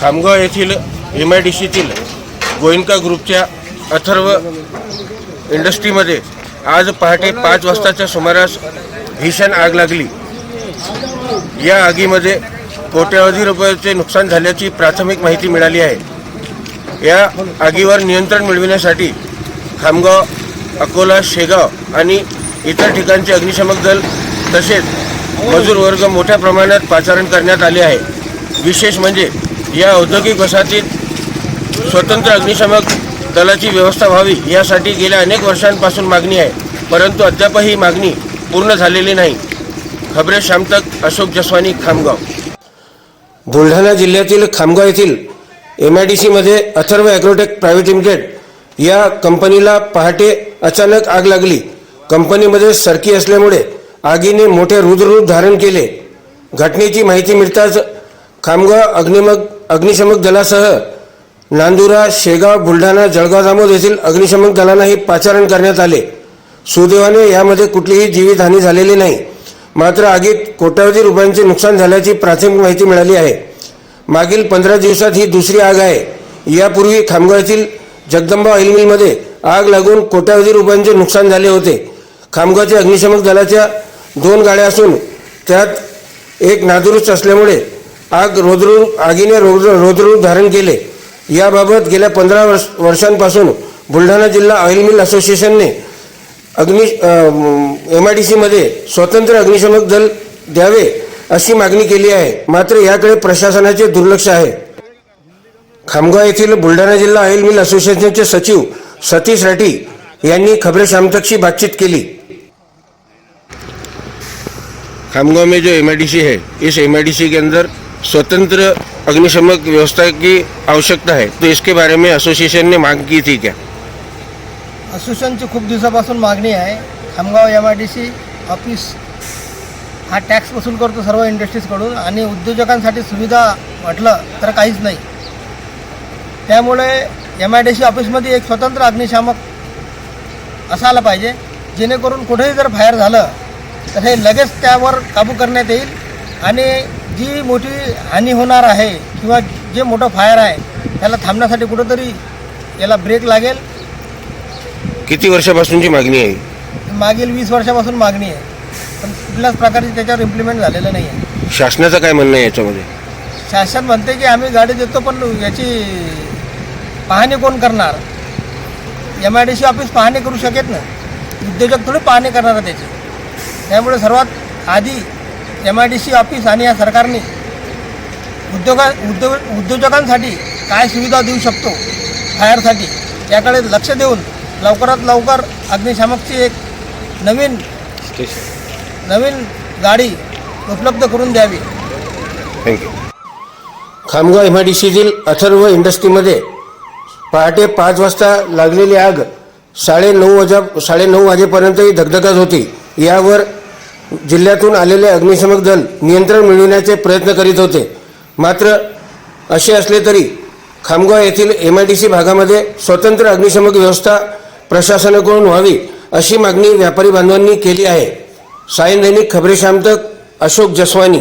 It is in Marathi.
खामगाव येथील एम आय डी सीतील गोयंका ग्रुपच्या अथर्व इंडस्ट्रीमध्ये आज पहाटे पाच वाजताच्या सुमारास भीषण आग लागली. या आगीमध्ये कोट्यावधी रुपयाचे नुकसान झाल्याची प्राथमिक माहिती मिळाली आहे. या आगीवर नियंत्रण मिळविण्यासाठी खामगाव अकोला शेगाव आणि इतर ठिकाणचे अग्निशमक दल तसेच मजूर वर्ग मोठ्या प्रमाणात पाचारण करण्यात आले आहे. विशेष म्हणजे या औद्योगिक वसाहतीत स्वतंत्र अग्निशमक दलाची व्यवस्था व्हावी यासाठी गेल्या अनेक वर्षांपासून मागणी आहे. परंतु अद्यापही ही मागणी पूर्ण झालेली नाही. खबरे शामतक अशोक जसवानी खामगाव. बुलढाणा जिल्ह्यातील खामगाव येथील एम आय डी सीमध्ये अथर्व ॲग्रोटेक प्रायव्हेट लिमिटेड या कंपनीला पहाटे अचानक आग लागली. कंपनीमध्ये सरकी असल्यामुळे आगीने मोठे रुद्ररूप धारण केले. घटनेची माहिती मिळताच खामगाव अग्निमग अग्निशमक दलासह नांदुरा शेगाव बुलढाणा जळगाव जामोद येथील अग्निशमक दलांनाही पाचारण करण्यात आले. सुदैवाने यामध्ये कुठलीही जीवितहानी झालेली नाही. मात्र आगीत कोट्यावधी रुपयांचे नुकसान झाल्याची प्राथमिक माहिती मिळाली आहे. मागील पंधरा दिवसात ही दुसरी आग आहे. यापूर्वी खामगाव येथील जगदंबा ऑइल मिलमध्ये आग लागून कोट्यावधी रुपयांचे नुकसान झाले होते. खामगावच्या अग्निशमक दलाच्या दोन गाड्या असून त्यात एक नादुरुस्त असल्यामुळे आग रोदरून आगीने रोद्र रोद्ररूप धारण केले. याबाबत गेल्या पंधरा वर्ष वर्षांपासून बुलढाणा जिल्हा ऑइल मिल असोसिएशनने अग्नि एम आय डी सीमध्ये स्वतंत्र अग्निशमक दल द्यावे अशी मागणी केली आहे. मात्र याकडे प्रशासनाचे दुर्लक्ष आहे. खामगाव येथील बुलढाणा जिल्हा ऑइल मिल असोसिएशनचे सचिव सतीश राठी यांनी खबरे शामतकशी बातचीत केली. खामगाव में जो एम है इस एम के अंदर स्वतंत्र अग्निशमक व्यवस्था की आवश्यकता है? तो इसके बारे में एसोसिएशन ने मांग की थी क्या? असोसिएशनची खूप दिवसापासून मागणी आहे. Khamgaon M I D C office हा टॅक्स वसूल करतो सर्व इंडस्ट्रीजकडून आणि उद्योजकांसाठी सुविधा म्हटलं तर काहीच नाही. त्यामुळे एम आय डी सी ऑफिसमध्ये एक स्वतंत्र अग्निशामक असायला पाहिजे. जेणेकरून कुठेही जर फायर झालं तर हे लगेच त्यावर काबू करण्यात येईल आणि जी मोठी हानी होणार आहे किंवा जे मोठं फायर आहे त्याला थांबण्यासाठी कुठंतरी याला ब्रेक लागेल. किती वर्षापासूनची मागणी आहे? मागील वीस वर्षापासून मागणी आहे. पण कुठल्याच प्रकारची त्याच्यावर इम्प्लिमेंट झालेलं नाही आहे शासनाचं काय म्हणणं आहे याच्यामध्ये? शासन म्हणते की आम्ही गाडी देतो पण याची पाहणी कोण करणार? M I D C office पाहणी करू शकेत ना? उद्योजक थोडी पाहणी करणार आहे त्याची. त्यामुळे सर्वात आधी M I D C office आणि या सरकारने उद्योगा उद्योग उद्योजकांसाठी काय सुविधा देऊ शकतो? फायरसाठी. याकडे लक्ष देऊन लवकरात लवकर अग्निशामकची एक नवीन नवीन गाडी उपलब्ध करून द्यावी. Thank you Khamgaon M I D सीतील Atharva इंडस्ट्रीमध्ये पहाटे पाच वाजता लागलेली आग साडे नऊ वाजा साडेनऊ वाजेपर्यंतही धगधगत होती. यावर जिल्ह्यातून आलेले अग्निशमक दल नियंत्रण मिळविण्याचे प्रयत्न करीत होते. मात्र असे असले तरी खामगाव येथील एम आय डी सी भागामध्ये स्वतंत्र अग्निशमक व्यवस्था प्रशासनाकडून व्हावी अशी मागणी व्यापारी बांधवांनी केली आहे. सायन दैनिक खबरेशाम तक अशोक जसवानी.